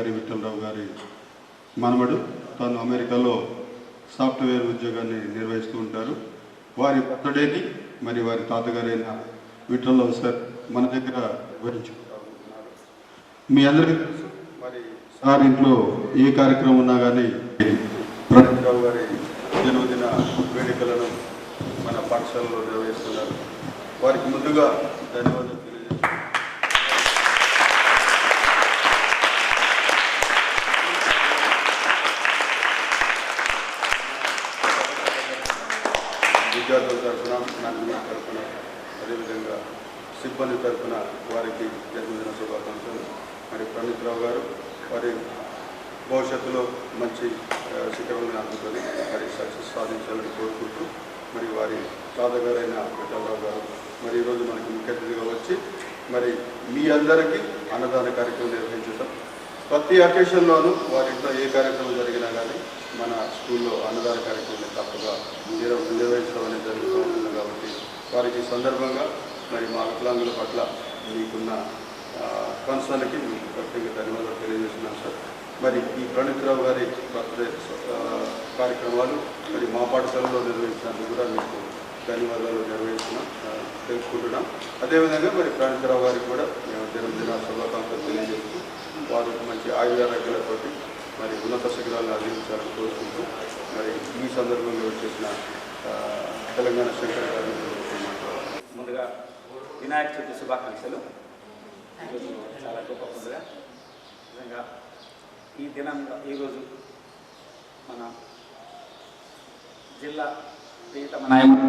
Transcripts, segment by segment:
గారి విఠలరావు గారి మనవడు తను అమెరికాలో సాఫ్ట్వేర్ ఉద్యోగాన్ని నిర్వహిస్తూ ఉంటారు. వారి బర్త్డేని మరి వారి తాతగారైన విఠలరావు సార్ మన దగ్గర వివరించుకుంటారు. మీ అందరికీ తెలుసు మరి సార్ ఇంట్లో ఏ కార్యక్రమం ఉన్నా కానీ ప్రణీత్ రావు గారి జన్మదిన వేడుకలను మన పాఠశాలలో నిర్వహిస్తున్నారు. వారికి ముందుగా ధన్యవాదాలు తెలియజేస్తున్నాను. విద్యార్థుల తరఫున నన్ను తరఫున అదేవిధంగా సిబ్బంది తరఫున వారికి జన్మదిన శుభాకాంక్షలు. మరి ప్రణీత్ రావు గారు వారి భవిష్యత్తులో మంచి ఆ, శిఖరాలను అందుకొని మరి సక్సెస్ సాధించాలని కోరుకుంటూ మరి వారి తాతగారైన విఠలరావు గారు మరి ఈరోజు మనకి ముఖ్య అతిథిగా వచ్చి మరి మీ అందరికీ అన్నదాన కార్యక్రమం నిర్వహించడం ప్రతి అకేషన్లోనూ వారింట్లో ఏ కార్యక్రమం జరిగింది మన స్కూల్లో అన్నదాన కార్యక్రమం తప్పగా నిర్వ నిర్వహించడం అనేది జరుగుతూ ఉంటుంది కాబట్టి వారికి సందర్భంగా మరి మా వికలాంగుల పట్ల మీకున్న కన్సర్న్కి మీకు ప్రత్యేక ధన్యవాదాలు తెలియజేస్తున్నాను సార్. మరి ఈ ప్రణీత్రావు గారి బర్త్డే కార్యక్రమాలు మరి మా పాఠశాలలో నిర్వహించినందుకు కూడా మీకు ధన్యవాదాలు నిర్వహిస్తున్నాం తెలుసుకుంటున్నాం అదేవిధంగా మరి ప్రణీత్రావు గారికి కూడా మేము జన్మదిన శుభాకాంక్షలు తెలియజేస్తూ వారు మంచి ఆయుధారోగ్యాలతోటి మరి ఉన్నత శిఖరాలను అందించాలని కోరుకుంటూ మరి ఈ సందర్భంలో వచ్చేసిన తెలంగాణ శంకర గారిని ముందుగా వినాయక చవితి శుభాకాంక్షలు. చాలా గొప్ప పండుగ. నిజంగా ఈ దినం ఈరోజు మన జిల్లా ప్రియతమ నాయకుడు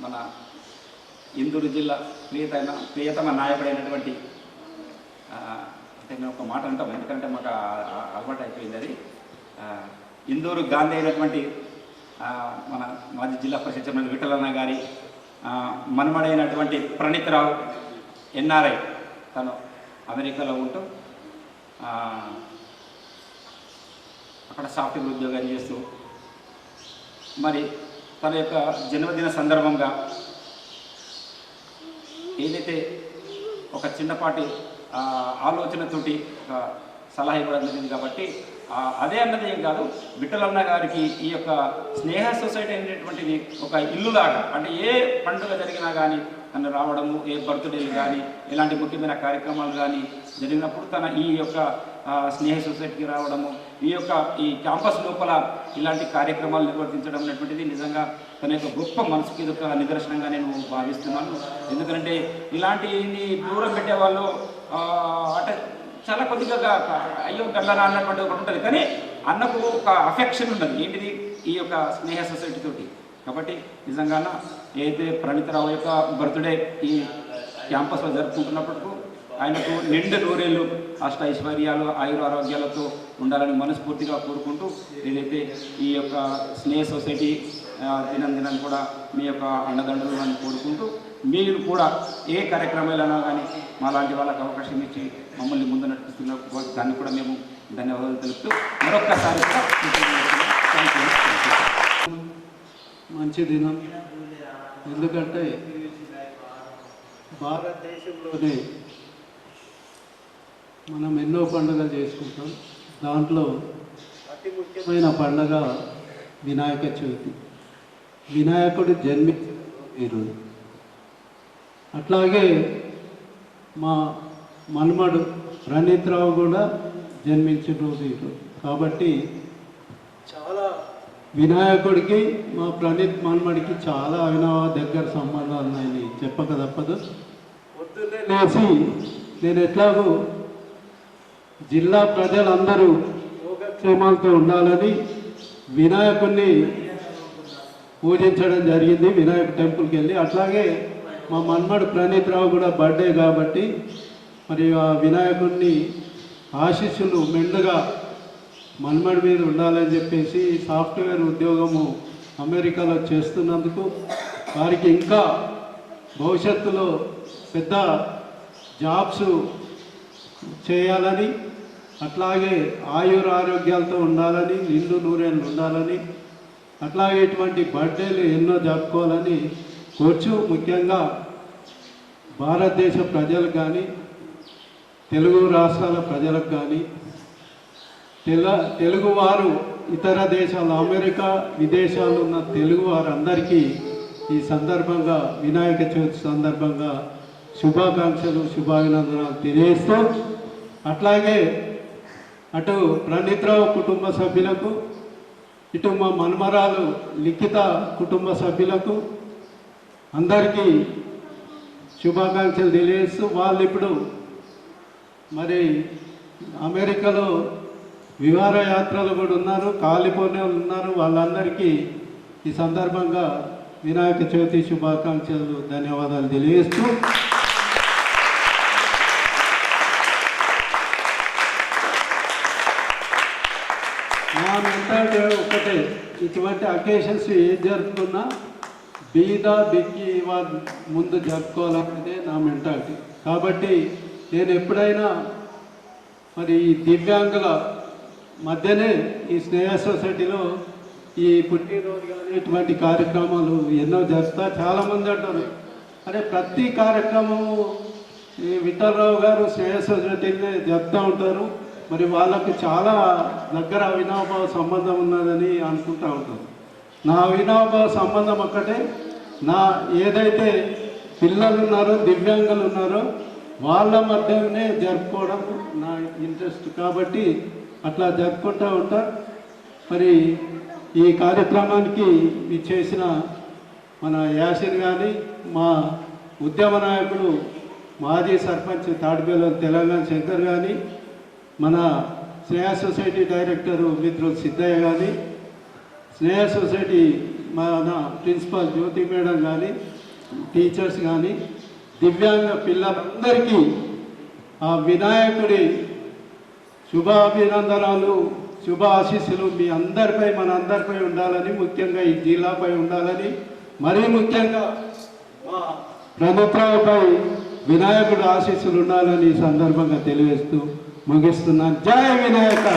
మన చిత్తూరు జిల్లా ప్రియతమ ప్రియతమ నాయకుడైనటువంటి అంటే మేము ఒక మాట అంటాం ఎందుకంటే మాకు అలవాటు అయిపోయింది అది. ఇందూరు గాంధీ అయినటువంటి మన మాజీ జిల్లా పరిషత్ చైర్మన్ విఠలన్న గారి ఆ, మనమడైనటువంటి ప్రణీత్ రావు ఎన్ఆర్ఐ తను అమెరికాలో ఉంటూ అక్కడ సాఫ్ట్వేర్ ఉద్యోగాన్ని చేస్తూ మరి తన యొక్క జన్మదిన సందర్భంగా ఏదైతే ఒక చిన్నపాటి ఆలోచనతోటి ఒక సలహా ఇవ్వడం జరిగింది కాబట్టి అదే అన్నది ఏం కాదు. విఠలన్న గారికి ఈ యొక్క స్నేహ సొసైటీ అనేటువంటిది ఒక ఇల్లులాగా అంటే ఏ పండుగ జరిగినా కానీ తను రావడము ఏ బర్త్డేలు కానీ ఇలాంటి ముఖ్యమైన కార్యక్రమాలు కానీ జరిగినప్పుడు తన ఈ యొక్క స్నేహ సొసైటీకి రావడము ఈ యొక్క ఈ క్యాంపస్ లోపల ఇలాంటి కార్యక్రమాలు నిర్వర్తించడం అనేటువంటిది నిజంగా తన యొక్క గొప్ప మనసుకి ఇది ఒక నిదర్శనంగా నేను భావిస్తున్నాను. ఎందుకంటే ఇలాంటి దూరం పెట్టేవాళ్ళు వాళ్ళు అంటే చాలా కొద్దిగా అయ్యో గల్లనా అన్నటువంటి ఒకటి ఉంటుంది కానీ అన్నకు ఒక అఫెక్షన్ ఉన్నది ఏంటిది? ఈ యొక్క స్నేహ సొసైటీ తోటి. కాబట్టి నిజంగాన ఏదైతే ప్రణీతరావు యొక్క బర్త్డే ఈ క్యాంపస్లో జరుపుకుంటున్నప్పుడు ఆయనకు నిండు నూరేళ్ళు అష్ట ఐశ్వర్యాలు ఆయుర ఆరోగ్యాలతో ఉండాలని మనస్ఫూర్తిగా కోరుకుంటూ ఏదైతే ఈ యొక్క స్నేహ సొసైటీ దినం దినం కూడా మీ యొక్క అండదండలు అని కోరుకుంటూ మీరు కూడా ఏ కార్యక్రమాలైనా కానీ మా లాంటి వాళ్ళకి అవకాశం ఇచ్చి మమ్మల్ని ముందు నడిపిస్తున్న దాన్ని కూడా మేము ధన్యవాదాలు తెలుపుతూ మరొక్కసారి మంచి దినం. ఎందుకంటే భారతదేశంలోనే మనం ఎన్నో పండుగలు చేసుకుంటాం. దాంట్లో అతి ముఖ్యమైన పండుగ వినాయక చవితి. వినాయకుడు జన్మించిన ఈరోజు. అట్లాగే మా మన్మడు ప్రణీత్ రావు కూడా జన్మించిన రోజు ఈరోజు. కాబట్టి చాలా వినాయకుడికి మా ప్రణీత్ మన్మడికి చాలా అవినవ దగ్గర సంబంధాలు ఉన్నాయని చెప్పక తప్పదు. పొద్దున్నే లేచి నేను ఎట్లాగో జిల్లా ప్రజలందరూ యోగక్షేమాలతో ఉండాలని వినాయకుడిని పూజించడం జరిగింది. వినాయక టెంపుల్కి వెళ్ళి అట్లాగే మా మన్మడు ప్రణీత్ రావు కూడా బర్త్డే కాబట్టి మరి ఆ వినాయకుడిని ఆశీస్సులు మెండుగా మన్మడి మీద ఉండాలని చెప్పేసి సాఫ్ట్వేర్ ఉద్యోగము అమెరికాలో చేస్తున్నందుకు వారికి ఇంకా భవిష్యత్తులో పెద్ద జాబ్స్ చేయాలని అట్లాగే ఆయుర ఆరోగ్యాలతో ఉండాలని నిండు నూరేళ్ళు ఉండాలని అట్లాగే ఇటువంటి బర్త్డేలు ఎన్నో జరుపుకోవాలని కోర్చు ముఖ్యంగా భారతదేశ ప్రజలకు కానీ తెలుగు రాష్ట్రాల ప్రజలకు కానీ తెల తెలుగువారు ఇతర దేశాలు అమెరికా విదేశాల్లో ఉన్న తెలుగు వారందరికీ ఈ సందర్భంగా వినాయక చవితి సందర్భంగా శుభాకాంక్షలు శుభాభినందనాలు తెలియజేస్తూ అట్లాగే అటు ప్రణీతరావు కుటుంబ సభ్యులకు ఇటు మా మన్మరాలు లిఖిత కుటుంబ సభ్యులకు అందరికీ శుభాకాంక్షలు తెలియజేస్తూ వాళ్ళు ఇప్పుడు మరి అమెరికాలో విహారయాత్రలు కూడా ఉన్నారు కాలిపోయిన ఉన్నారు. వాళ్ళందరికీ ఈ సందర్భంగా వినాయక చవితి శుభాకాంక్షలు ధన్యవాదాలు తెలియజేస్తూ ఒకటే. ఇటువంటి అకేషన్స్ ఏం జరుపుకున్నా బీదా బిక్కి వారు ముందు జరుపుకోవాలనేదే నా మెంటాలిటీ కాబట్టి నేను ఎప్పుడైనా మరి ఈ దివ్యాంగుల మధ్యనే ఈ స్నేహ సొసైటీలో ఈ పుట్టినరోజు కానీ ఇటువంటి కార్యక్రమాలు ఎన్నో చేస్తా చాలామంది అంటారు. అరే ప్రతి కార్యక్రమము ఈ విఠలరావు గారు స్నేహ సొసైటీనే చెప్తూ ఉంటారు. మరి వాళ్ళకు చాలా దగ్గర అవినాభావ సంబంధం ఉన్నదని అనుకుంటూ ఉంటాం. నా అవినాభావ సంబంధం ఒక్కటే నా ఏదైతే పిల్లలు ఉన్నారో దివ్యాంగులు ఉన్నారో వాళ్ళ మధ్యనే జరుపుకోవడం నా ఇంట్రెస్ట్. కాబట్టి అట్లా జరుపుకుంటూ ఉంటా. మరి ఈ కార్యక్రమానికి మీ చేసిన మన యాసిన్ కానీ మా ఉద్యమ నాయకుడు మాజీ సర్పంచ్ తాడిపల్లి తెలంగాణ శంకర్ కానీ మన స్నేహ సొసైటీ డైరెక్టరు మిత్రులు సిద్ధయ్య కానీ స్నేహ సొసైటీ మన ప్రిన్సిపల్ జ్యోతి మేడం కానీ టీచర్స్ కానీ దివ్యాంగ పిల్లలందరికీ ఆ వినాయకుడి శుభాభినందనాలు శుభ ఆశీస్సులు మీ అందరిపై మన అందరిపై ఉండాలని ముఖ్యంగా ఈ జిల్లాపై ఉండాలని మరీ ముఖ్యంగా మా ప్రభుత్వంపై వినాయకుడు ఆశీస్సులు ఉండాలని ఈ సందర్భంగా తెలియజేస్తూ ముగిస్తున్నాను జయ వినాయక.